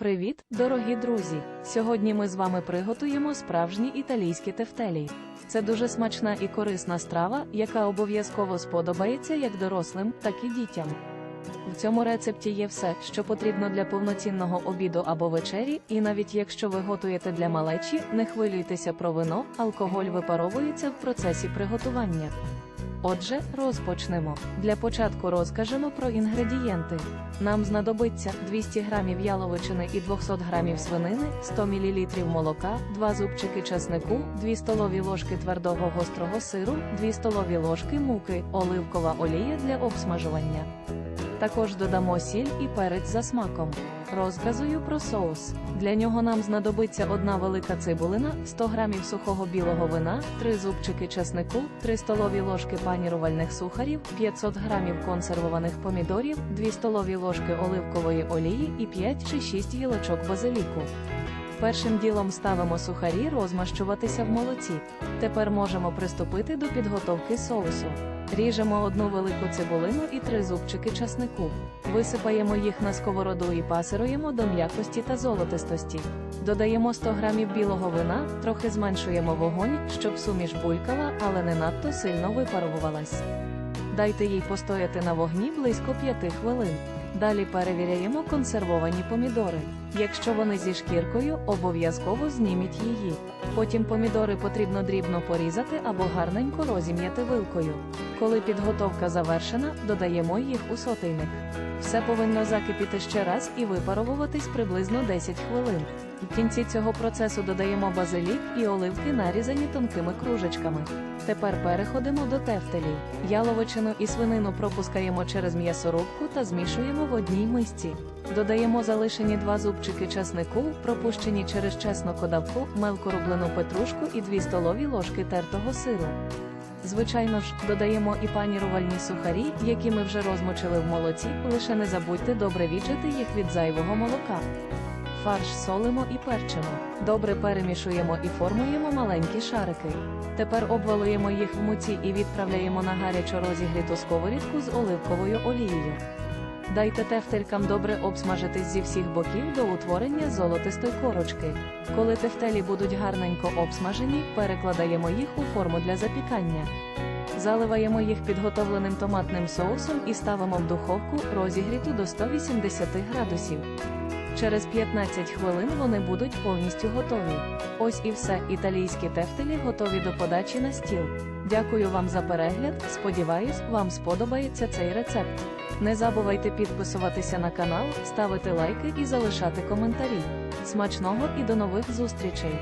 Привіт, дорогі друзі! Сьогодні ми з вами приготуємо справжні італійські тефтелі. Це дуже смачна і корисна страва, яка обов'язково сподобається як дорослим, так і дітям. В цьому рецепті є все, що потрібно для повноцінного обіду або вечері, і навіть якщо ви готуєте для малечі, не хвилюйтеся про вино, алкоголь випаровується в процесі приготування. Отже, розпочнемо. Для початку розкажемо про інгредієнти. Нам знадобиться 200 г яловичини і 200 г свинини, 100 мл молока, 2 зубчики чеснику, 2 столові ложки твердого гострого сиру, 2 столові ложки муки, оливкова олія для обсмажування. Також додамо сіль і перець за смаком. Розказую про соус. Для нього нам знадобиться одна велика цибулина, 100 грамів сухого білого вина, 3 зубчики чеснику, 3 столові ложки панірувальних сухарів, 500 грамів консервованих помідорів, 2 столові ложки оливкової олії і 5 чи 6 гілочок базиліку. Першим ділом ставимо сухарі розмащуватися в молоці. Тепер можемо приступити до підготовки соусу. Ріжемо одну велику цибулину і три зубчики часнику. Висипаємо їх на сковороду і пасируємо до м'якості та золотистості. Додаємо 100 г білого вина, трохи зменшуємо вогонь, щоб суміш булькала, але не надто сильно випарувалась. Дайте їй постояти на вогні близько 5 хвилин. Далі перевіряємо консервовані помідори. Якщо вони зі шкіркою, обов'язково зніміть її. Потім помідори потрібно дрібно порізати або гарненько розім'яти вилкою. Коли підготовка завершена, додаємо їх у сотейник. Все повинно закипіти ще раз і випаровуватись приблизно 10 хвилин. В кінці цього процесу додаємо базилік і оливки, нарізані тонкими кружечками. Тепер переходимо до тефтелів. Яловичину і свинину пропускаємо через м'ясорубку та змішуємо в одній мисці. Додаємо залишені два зубчики часнику, пропущені через чеснокодавку, мелко рублену петрушку і 2 столові ложки тертого сиру. Звичайно ж, додаємо і панірувальні сухарі, які ми вже розмочили в молоці, лише не забудьте добре віджати їх від зайвого молока. Фарш солимо і перчимо. Добре перемішуємо і формуємо маленькі шарики. Тепер обвалуємо їх в муці і відправляємо на гарячо розігріту сковорідку з оливковою олією. Дайте тефтелькам добре обсмажитись зі всіх боків до утворення золотистої корочки. Коли тефтелі будуть гарненько обсмажені, перекладаємо їх у форму для запікання. Заливаємо їх підготовленим томатним соусом і ставимо в духовку, розігріту до 180 градусів. Через 15 хвилин вони будуть повністю готові. Ось і все, італійські тефтелі готові до подачі на стіл. Дякую вам за перегляд. Сподіваюсь, вам сподобається цей рецепт. Не забувайте підписуватися на канал, ставити лайки і залишати коментарі. Смачного і до нових зустрічей!